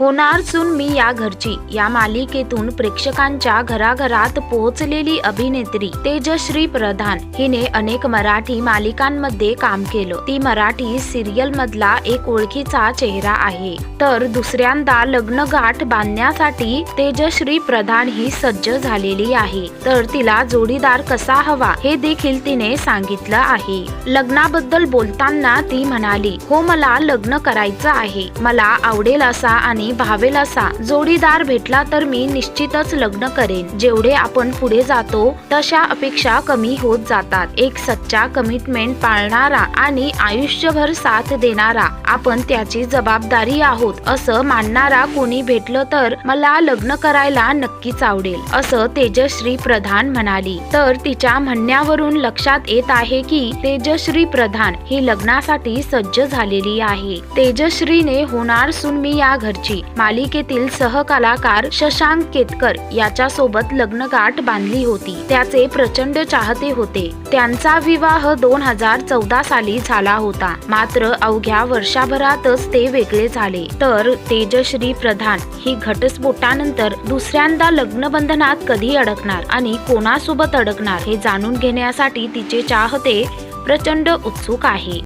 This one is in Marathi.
होणार सुन मी या घरची. या मालिकेतून प्रेक्षकांच्या घराघरात पोहोचलेली अभिनेत्री तेजश्री प्रधान हिने अनेक मराठी मालिकांमध्ये काम केलं. ती मराठी सिरियल मधला एक ओळखीचा चेहरा आहे. तर दुसऱ्यांदा लग्नगाठ बांधण्यासाठी तेजश्री प्रधान ही सज्ज झालेली आहे. तर तिला जोडीदार कसा हवा हे देखील तिने सांगितलं आहे. लग्नाबद्दल बोलताना ती म्हणाली हो मला लग्न करायचं आहे. मला आवडेल असा आणि भावेल असा जोडीदार भेटला तर मी निश्चितच लग्न करेन. जेवढे आपण पुढे जातो तशा अपेक्षा कमी होत जातात. एक सच्चा कमिटमेंट पाळणारा आणि आयुष्यभर साथ देणारा आपण त्याची जबाबदारी आहोत असं मानणारा कोणी भेटलं तर मला लग्न करायला नक्कीच आवडेल असं तेजश्री प्रधान म्हणाली. तर तिच्या म्हणण्यावरून लक्षात येत आहे की तेजश्री प्रधान ही लग्नासाठी सज्ज झालेली आहे. तेजश्रीने होणार सुन मी या घरची मालिकेतील सहकलाकार शशांक केतकर याच्या सोबत लग्नगाठ बांधली होती. त्याचे प्रचंड चाहते होते. त्यांचा विवाह दोन हजार चौदा साली झाला होता. मात्र अवघ्या वर्षाभरातच ते वेगळे झाले. तर तेजश्री प्रधान ही घटस्फोटानंतर दुसऱ्यांदा लग्नबंधनात कधी अडकणार आणि कोणासोबत अडकणार हे जाणून घेण्यासाठी तिचे चाहते प्रचंड उत्सुक आहे.